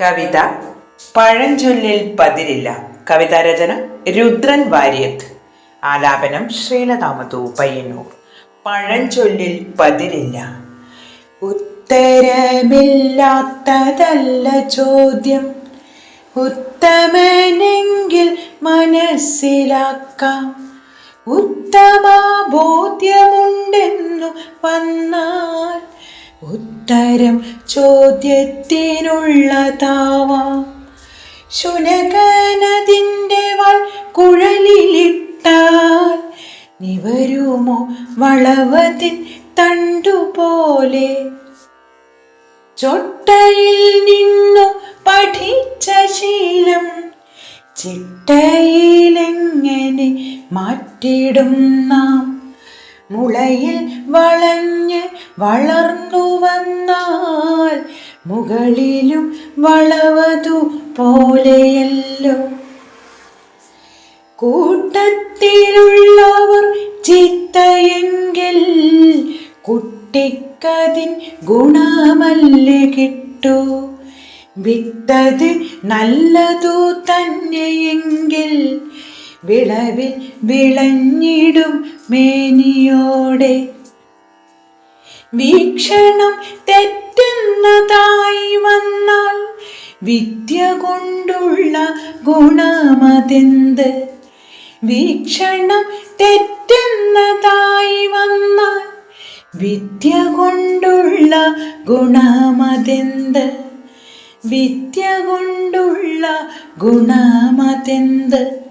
കവിത പഴഞ്ചൊല്ലിൽ പതിരില്ല. കവിതാരചന രുദ്രൻ വാര്യത്ത്. ആലാപനം ശ്രീലതാമതു പയ്യന്നൂർ. പഴഞ്ചൊല്ലിൽ പതിരില്ല. ഉത്തരമില്ലാത്തതല്ല ചോദ്യം. ഉത്തമനെങ്കിൽ മനസ്സിലാക്കാം. ഉത്തമ ഉത്തരം ചോദ്യത്തിനുള്ളതാവാം ശുനകനതിന്റെ വാൾ കുഴലിലിട്ടാൽ നിവരുമോ വളവതിൻ തണ്ടുപോലെ? ചൊട്ടയിൽ നിന്നു പഠിച്ച ശീലം ചിട്ടയിലെങ്ങനെ മാറ്റിടും നാം? മുളയിൽ വളഞ്ഞ് വളർന്നു വന്നാൽ മുകളിലും വളവതു പോലെയല്ലോ. കൂട്ടത്തിലുള്ളവർ ചിത്തയെങ്കിൽ കുട്ടിക്കതിൻ ഗുണമല്ല കിട്ടൂ? വിത്തത് നല്ലതു തന്നെയെങ്കിൽ വിളവിൽ വിളഞ്ഞിടും മേനിയോടെ. വീക്ഷണം തെറ്റുന്നതായി വന്നാൽ വിദ്യ കൊണ്ടുള്ള ഗുണമതെന്ത്? വീക്ഷണം തെറ്റുന്നതായി വന്നാൽ വിദ്യ കൊണ്ടുള്ള ഗുണമതെന്ത്? വിദ്യ കൊണ്ടുള്ള ഗുണമതെന്ത്?